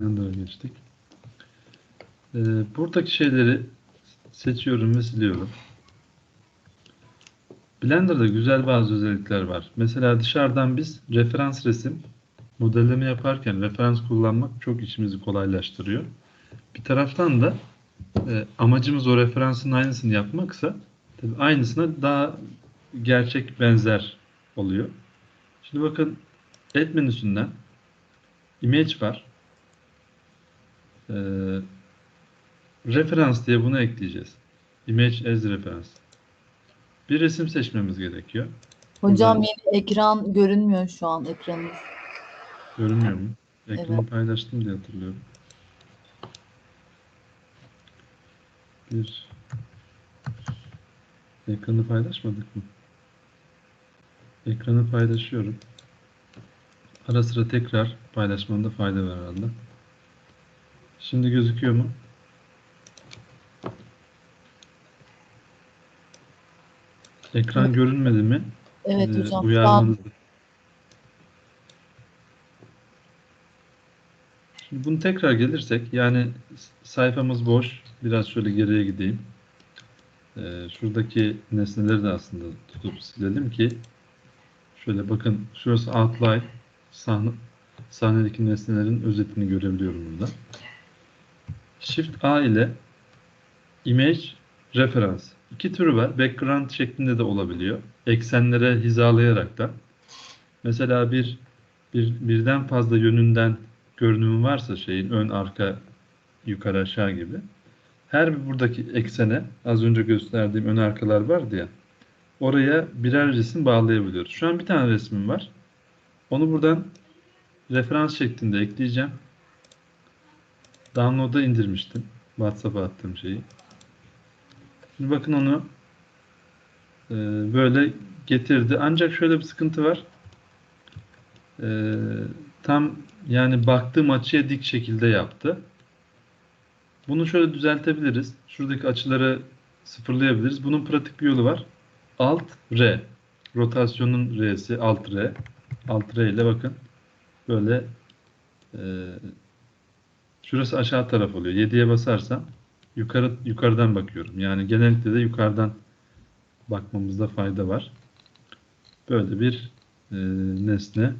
Blender'a geçtik. Ee, buradaki şeyleri seçiyorum ve siliyorum. Blender'da güzel bazı özellikler var. Mesela dışarıdan biz referans resim modelleme yaparken referans kullanmak çok işimizi kolaylaştırıyor. Bir taraftan da e, amacımız o referansın aynısını yapmaksa tabii aynısına daha gerçek benzer oluyor. Şimdi bakın Add menüsünden image var. Ee, referans diye bunu ekleyeceğiz. Image as reference. Bir resim seçmemiz gerekiyor. Hocam Buradan- yeni ekran görünmüyor şu an ekranınız. Görünmüyor mu? Ekranı Evet. paylaştım diye hatırlıyorum. Bir ekranı paylaşmadık mı? Ekranı paylaşıyorum. Ara sıra tekrar paylaşmamda fayda var herhalde. Şimdi gözüküyor mu? Ekran Evet. görünmedi mi? Evet Ee, hocam uyarmanızı. Şimdi bunu tekrar gelirsek yani sayfamız boş. Biraz şöyle geriye gideyim. Ee, şuradaki nesneleri de aslında tutup silelim ki şöyle bakın şurası outline sahne, sahnedeki nesnelerin özetini görebiliyorum burada. Shift A ile image reference. İki türü var. Background şeklinde de olabiliyor. Eksenlere hizalayarak da. Mesela bir, bir birden fazla yönünden görünümü varsa şeyin ön arka yukarı aşağı gibi. Her bir buradaki eksene az önce gösterdiğim ön arkalar vardı ya. Oraya birer resim bağlayabiliyoruz. Şu an bir tane resmim var. Onu buradan referans şeklinde ekleyeceğim. Download'a indirmiştim. WhatsApp'a attığım şeyi. Şimdi bakın onu e, böyle getirdi. Ancak şöyle bir sıkıntı var. E, tam yani baktığım açıya dik şekilde yaptı. Bunu şöyle düzeltebiliriz. Şuradaki açıları sıfırlayabiliriz. Bunun pratik bir yolu var. Alt R. Rotasyonun R'si Alt R. Alt R ile bakın böyle e, şurası aşağı taraf oluyor. 7'ye basarsam yukarı yukarıdan bakıyorum. Yani genellikle de yukarıdan bakmamızda fayda var. Böyle bir e, nesne.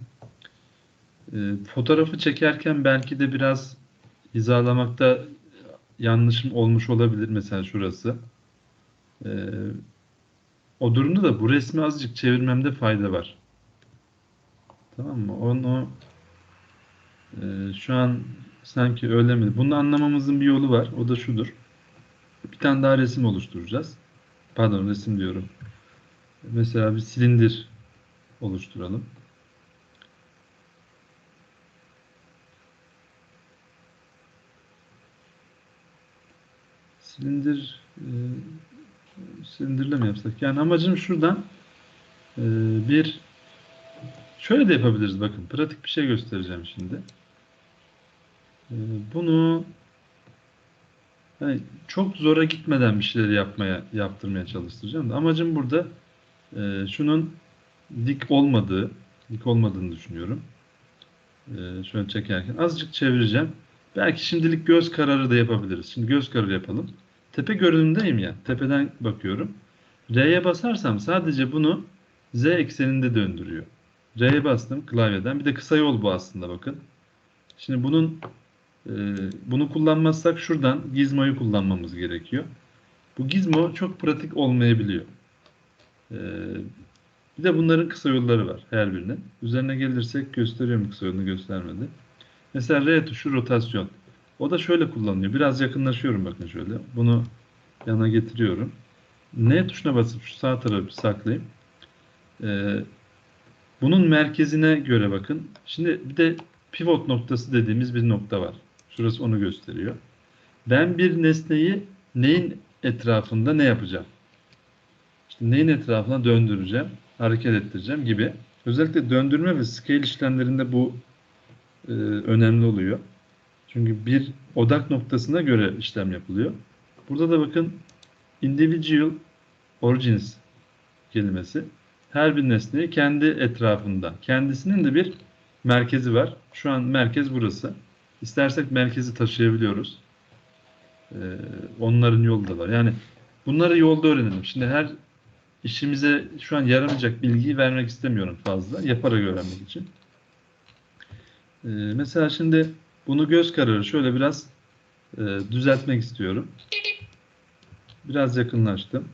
E, fotoğrafı çekerken belki de biraz hizalamakta yanlışım olmuş olabilir. Mesela şurası. E, o durumda da bu resmi azıcık çevirmemde fayda var. Tamam mı? Onu e, şu an sanki öyle mi? Bunu anlamamızın bir yolu var. O da şudur. Bir tane daha resim oluşturacağız. Pardon resim diyorum. Mesela bir silindir oluşturalım. Silindir e, silindirle mi yapsak? Yani amacım şuradan e, bir şöyle de yapabiliriz bakın. Pratik bir şey göstereceğim şimdi. E, bunu yani çok zora gitmeden bir şeyleri yapmaya yaptırmaya çalıştıracağım da amacım burada e, şunun dik olmadığı dik olmadığını düşünüyorum. E, şöyle çekerken azıcık çevireceğim. Belki şimdilik göz kararı da yapabiliriz. Şimdi göz kararı yapalım. Tepe görünümdeyim ya. Tepeden bakıyorum. R'ye basarsam sadece bunu Z ekseninde döndürüyor. R'ye bastım klavyeden. Bir de kısa yol bu aslında bakın. Şimdi bunun e, bunu kullanmazsak şuradan gizmoyu kullanmamız gerekiyor. Bu gizmo çok pratik olmayabiliyor. E, bir de bunların kısa yolları var her birinin. Üzerine gelirsek gösteriyorum kısa yolunu göstermedi. Mesela R tuşu rotasyon. O da şöyle kullanılıyor. Biraz yakınlaşıyorum bakın şöyle. Bunu yana getiriyorum. N tuşuna basıp şu sağ tarafı saklayayım. Ee, bunun merkezine göre bakın. Şimdi bir de pivot noktası dediğimiz bir nokta var. Şurası onu gösteriyor. Ben bir nesneyi neyin etrafında ne yapacağım? İşte neyin etrafına döndüreceğim, hareket ettireceğim gibi. Özellikle döndürme ve scale işlemlerinde bu e, önemli oluyor. Çünkü bir odak noktasına göre işlem yapılıyor. Burada da bakın individual origins kelimesi. Her bir nesneyi kendi etrafında. Kendisinin de bir merkezi var. Şu an merkez burası. İstersek merkezi taşıyabiliyoruz. Ee, onların yolu da var. Yani bunları yolda öğrenelim. Şimdi her işimize şu an yaramayacak bilgiyi vermek istemiyorum fazla. Yaparak öğrenmek için. Ee, mesela şimdi bunu göz kararı şöyle biraz e, düzeltmek istiyorum. Biraz yakınlaştım.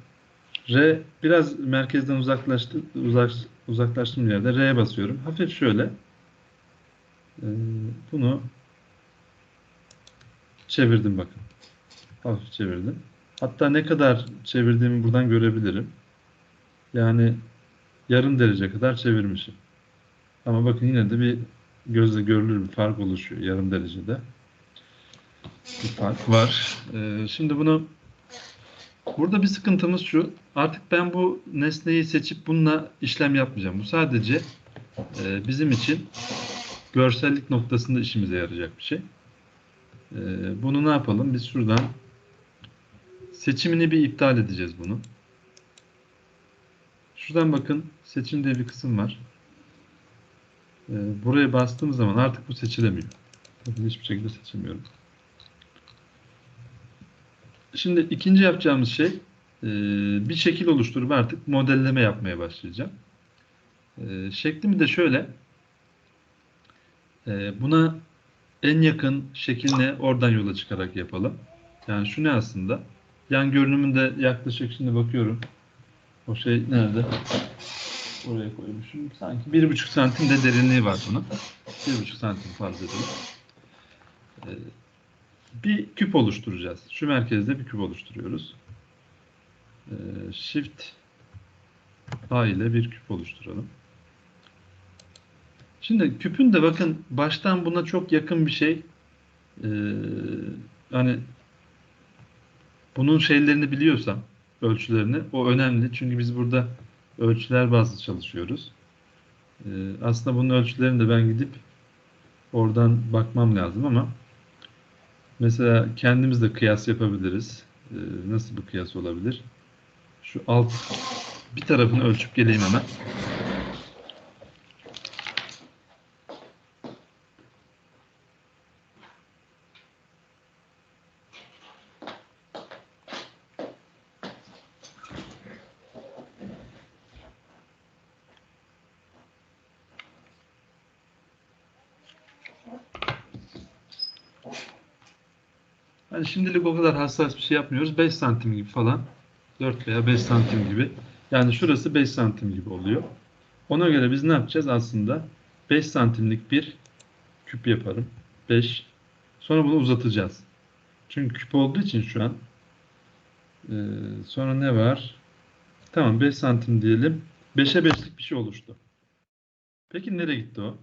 R biraz merkezden uzaklaştı, uzak, uzaklaştığım yerde R'ye basıyorum. Hafif şöyle. Ee, bunu çevirdim bakın. Hafif çevirdim. Hatta ne kadar çevirdiğimi buradan görebilirim. Yani yarım derece kadar çevirmişim. Ama bakın yine de bir gözle görülür bir fark oluşuyor yarım derecede. Bir fark var. Ee, şimdi bunu burada bir sıkıntımız şu. Artık ben bu nesneyi seçip bununla işlem yapmayacağım. Bu sadece e, bizim için görsellik noktasında işimize yarayacak bir şey. Ee, bunu ne yapalım? Biz şuradan seçimini bir iptal edeceğiz bunu. Şuradan bakın seçim diye bir kısım var. Ee, buraya bastığım zaman artık bu seçilemiyor. Bakın hiçbir şekilde seçemiyorum. Şimdi ikinci yapacağımız şey e, bir şekil oluşturup artık modelleme yapmaya başlayacağım. E, şeklimi de şöyle e, buna en yakın şekil ne oradan yola çıkarak yapalım. Yani şu ne aslında? Yan görünümünde yaklaşık şimdi bakıyorum. O şey nerede? Oraya koymuşum. Sanki bir buçuk santim de derinliği var bunun. Bir buçuk santim farz edelim. Ee, bir küp oluşturacağız. Şu merkezde bir küp oluşturuyoruz. Ee, Shift A ile bir küp oluşturalım. Şimdi küpün de bakın baştan buna çok yakın bir şey. Ee, hani bunun şeylerini biliyorsam, ölçülerini o önemli. Çünkü biz burada ölçüler bazlı çalışıyoruz. Ee, aslında bunun ölçülerini de ben gidip oradan bakmam lazım ama mesela kendimiz de kıyas yapabiliriz. Ee, nasıl bir kıyas olabilir? Şu alt bir tarafını ölçüp geleyim hemen. Hani şimdilik o kadar hassas bir şey yapmıyoruz. 5 santim gibi falan. 4 veya 5 santim gibi. Yani şurası 5 santim gibi oluyor. Ona göre biz ne yapacağız aslında? 5 santimlik bir küp yaparım. 5. Sonra bunu uzatacağız. Çünkü küp olduğu için şu an. Ee, sonra ne var? Tamam 5 santim diyelim. 5'e 5'lik bir şey oluştu. Peki nereye gitti o?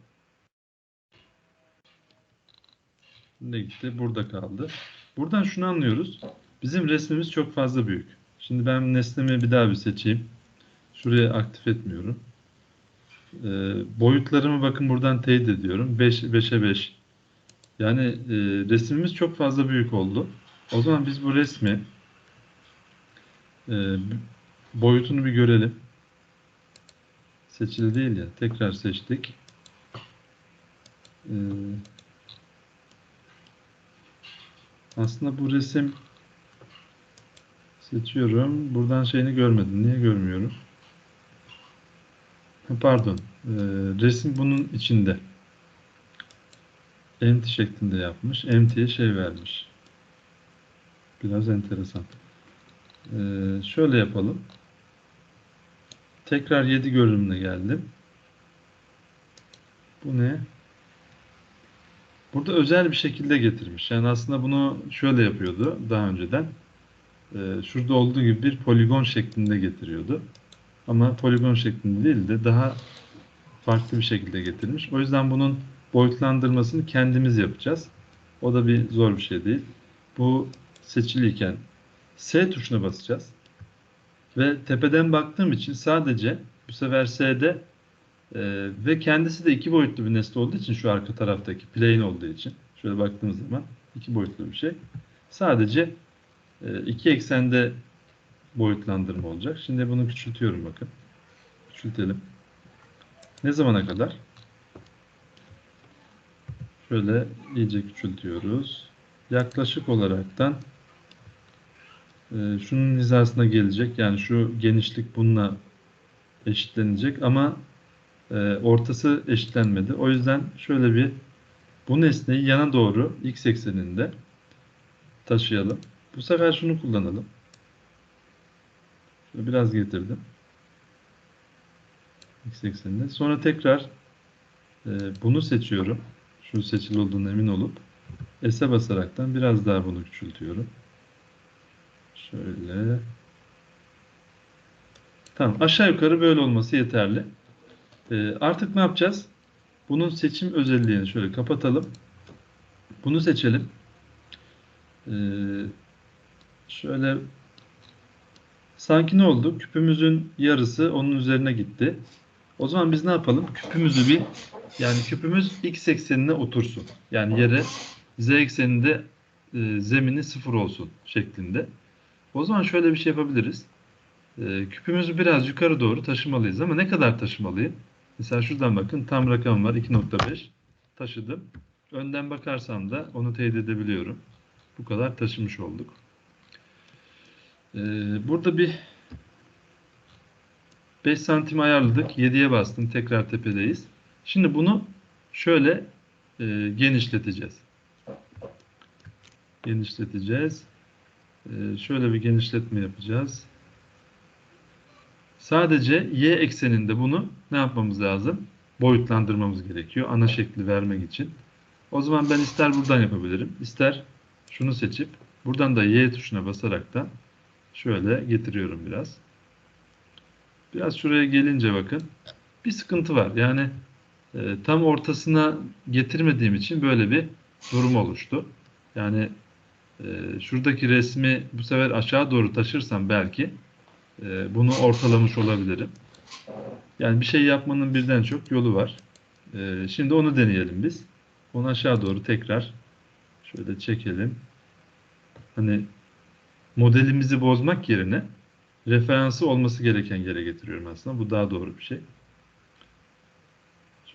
Nereye gitti? Burada kaldı. Buradan şunu anlıyoruz. Bizim resmimiz çok fazla büyük. Şimdi ben nesnemi bir daha bir seçeyim. Şuraya aktif etmiyorum. Ee, boyutlarımı bakın buradan teyit ediyorum. 5, 5'e 5. Yani e, resmimiz çok fazla büyük oldu. O zaman biz bu resmi e, boyutunu bir görelim. Seçili değil ya. Tekrar seçtik. Ee, aslında bu resim seçiyorum. Buradan şeyini görmedim. Niye görmüyorum? Pardon. Ee, resim bunun içinde. Empty şeklinde yapmış. Empty'ye şey vermiş. Biraz enteresan. Ee, şöyle yapalım. Tekrar 7 görünümüne geldim. Bu ne? Burada özel bir şekilde getirmiş. Yani aslında bunu şöyle yapıyordu daha önceden. Ee, şurada olduğu gibi bir poligon şeklinde getiriyordu. Ama poligon şeklinde değil de daha farklı bir şekilde getirmiş. O yüzden bunun boyutlandırmasını kendimiz yapacağız. O da bir zor bir şey değil. Bu seçiliyken S tuşuna basacağız. Ve tepeden baktığım için sadece bu sefer S'de e, ve kendisi de iki boyutlu bir nesne olduğu için şu arka taraftaki plane olduğu için şöyle baktığımız zaman iki boyutlu bir şey. Sadece e, iki eksende boyutlandırma olacak. Şimdi bunu küçültüyorum bakın. Küçültelim. Ne zamana kadar? Şöyle iyice küçültüyoruz. Yaklaşık olaraktan e, şunun hizasına gelecek. Yani şu genişlik bununla eşitlenecek ama e, ortası eşitlenmedi. O yüzden şöyle bir bu nesneyi yana doğru x ekseninde taşıyalım. Bu sefer şunu kullanalım. Şöyle biraz getirdim. X ekseninde. Sonra tekrar e, bunu seçiyorum. Şu seçili olduğuna emin olup S'e basaraktan biraz daha bunu küçültüyorum. Şöyle. Tamam. Aşağı yukarı böyle olması yeterli. Ee, artık ne yapacağız? Bunun seçim özelliğini şöyle kapatalım. Bunu seçelim. Ee, şöyle sanki ne oldu? Küpümüzün yarısı onun üzerine gitti. O zaman biz ne yapalım? Küpümüzü bir yani küpümüz x eksenine otursun. Yani yere z ekseninde e, zemini sıfır olsun şeklinde. O zaman şöyle bir şey yapabiliriz. E, küpümüzü biraz yukarı doğru taşımalıyız ama ne kadar taşımalıyım? Mesela şuradan bakın tam rakam var 2.5 taşıdım. Önden bakarsam da onu teyit edebiliyorum. Bu kadar taşımış olduk. Ee, burada bir 5 santim ayarladık. 7'ye bastım. Tekrar tepedeyiz. Şimdi bunu şöyle e, genişleteceğiz. Genişleteceğiz. E, şöyle bir genişletme yapacağız. Sadece y ekseninde bunu ne yapmamız lazım? Boyutlandırmamız gerekiyor ana şekli vermek için. O zaman ben ister buradan yapabilirim, ister şunu seçip buradan da y tuşuna basarak da şöyle getiriyorum biraz. Biraz şuraya gelince bakın bir sıkıntı var. Yani e, tam ortasına getirmediğim için böyle bir durum oluştu. Yani e, şuradaki resmi bu sefer aşağı doğru taşırsam belki e, bunu ortalamış olabilirim. Yani bir şey yapmanın birden çok yolu var. E, şimdi onu deneyelim biz. Onu aşağı doğru tekrar şöyle çekelim. Hani modelimizi bozmak yerine referansı olması gereken yere getiriyorum aslında. Bu daha doğru bir şey.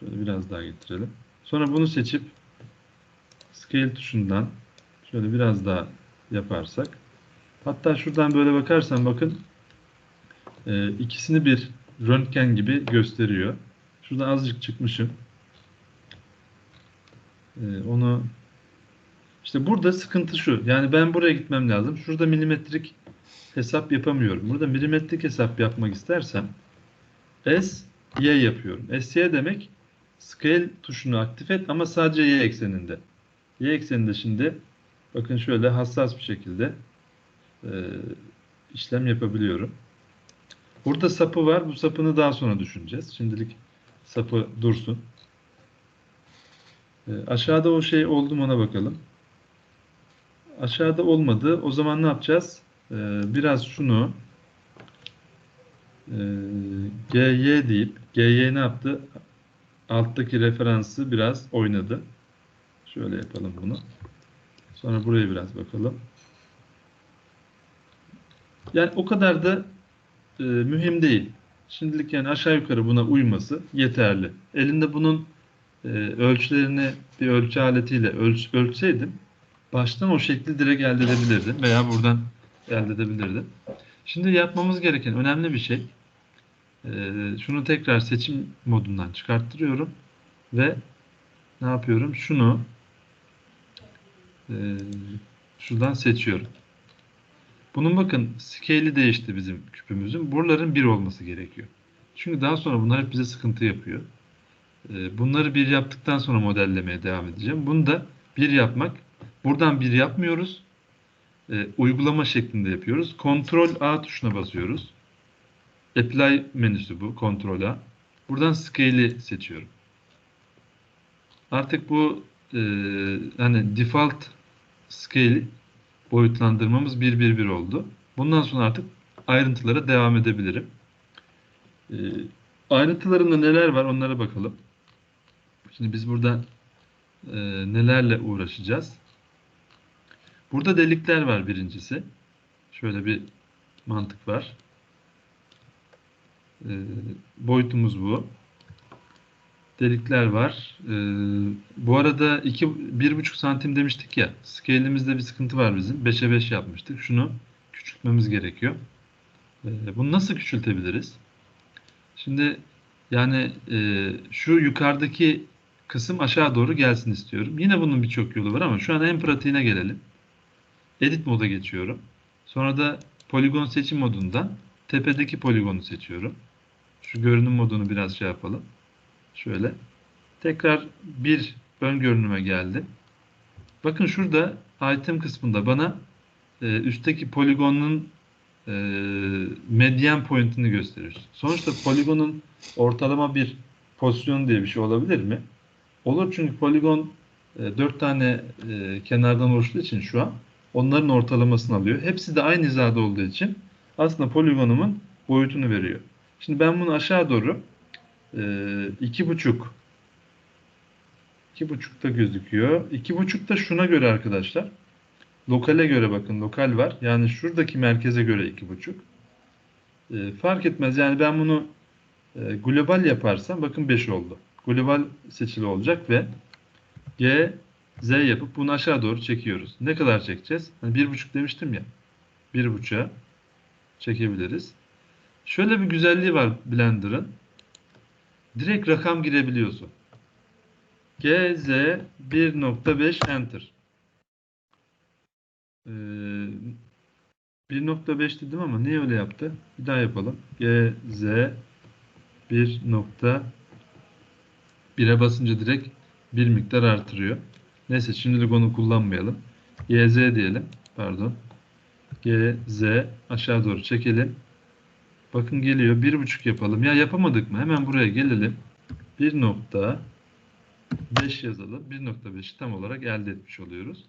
Şöyle biraz daha getirelim. Sonra bunu seçip scale tuşundan şöyle biraz daha yaparsak hatta şuradan böyle bakarsan bakın e, ikisini bir röntgen gibi gösteriyor. Şurada azıcık çıkmışım. E, onu işte burada sıkıntı şu. Yani ben buraya gitmem lazım. Şurada milimetrik hesap yapamıyorum. Burada milimetrik hesap yapmak istersem S, Y yapıyorum. S, Y demek scale tuşunu aktif et ama sadece Y ekseninde. Y ekseninde şimdi bakın şöyle hassas bir şekilde e, işlem yapabiliyorum. Burada sapı var. Bu sapını daha sonra düşüneceğiz. Şimdilik sapı dursun. E, aşağıda o şey oldu mu ona bakalım. Aşağıda olmadı. O zaman ne yapacağız? E, biraz şunu ee, e, GY deyip GY ne yaptı? Alttaki referansı biraz oynadı. Şöyle yapalım bunu. Sonra buraya biraz bakalım. Yani o kadar da e, mühim değil. Şimdilik yani aşağı yukarı buna uyması yeterli. Elinde bunun e, ölçülerini bir ölçü aletiyle ölç, ölçseydim baştan o şekli direkt elde edebilirdim veya buradan elde edebilirdim. Şimdi yapmamız gereken önemli bir şey. E, şunu tekrar seçim modundan çıkarttırıyorum ve ne yapıyorum? Şunu e, şuradan seçiyorum. Bunun bakın scale'i değişti bizim küpümüzün. Buraların 1 olması gerekiyor. Çünkü daha sonra bunlar hep bize sıkıntı yapıyor. Ee, bunları bir yaptıktan sonra modellemeye devam edeceğim. Bunu da bir yapmak. Buradan bir yapmıyoruz. Ee, uygulama şeklinde yapıyoruz. Ctrl A tuşuna basıyoruz. Apply menüsü bu. Ctrl A. Buradan scale'i seçiyorum. Artık bu e, hani default scale boyutlandırmamız 1-1-1 oldu. Bundan sonra artık ayrıntılara devam edebilirim. E, ayrıntılarında neler var onlara bakalım. Şimdi biz burada e, nelerle uğraşacağız? Burada delikler var birincisi. Şöyle bir mantık var. E, boyutumuz bu delikler var. Ee, bu arada 2 1,5 santim demiştik ya. Scale'imizde bir sıkıntı var bizim. 5'e 5 yapmıştık. Şunu küçültmemiz gerekiyor. Ee, bunu nasıl küçültebiliriz? Şimdi yani e, şu yukarıdaki kısım aşağı doğru gelsin istiyorum. Yine bunun birçok yolu var ama şu an en pratiğine gelelim. Edit moda geçiyorum. Sonra da poligon seçim modundan tepedeki poligonu seçiyorum. Şu görünüm modunu biraz şey yapalım. Şöyle. Tekrar bir ön görünüme geldim. Bakın şurada item kısmında bana e, üstteki poligonun e, median point'ini gösterir. Sonuçta poligonun ortalama bir pozisyon diye bir şey olabilir mi? Olur çünkü poligon e, 4 tane e, kenardan oluştuğu için şu an onların ortalamasını alıyor. Hepsi de aynı hizada olduğu için aslında poligonumun boyutunu veriyor. Şimdi ben bunu aşağı doğru e, iki buçuk iki buçukta gözüküyor. İki buçukta şuna göre arkadaşlar. Lokale göre bakın lokal var. Yani şuradaki merkeze göre iki buçuk. E, fark etmez. Yani ben bunu e, global yaparsam bakın 5 oldu. Global seçili olacak ve G, Z yapıp bunu aşağı doğru çekiyoruz. Ne kadar çekeceğiz? Hani bir buçuk demiştim ya. Bir buçuğa çekebiliriz. Şöyle bir güzelliği var Blender'ın. Direkt rakam girebiliyorsun. G, Z 1.5 Enter. Ee, 1.5 dedim ama niye öyle yaptı? Bir daha yapalım. G, Z 1.1'e basınca direkt bir miktar artırıyor. Neyse şimdilik onu kullanmayalım. YZ diyelim. Pardon. GZ aşağı doğru çekelim. Bakın geliyor. Bir buçuk yapalım. Ya yapamadık mı? Hemen buraya gelelim. 1.5 yazalım. 1.5'i tam olarak elde etmiş oluyoruz.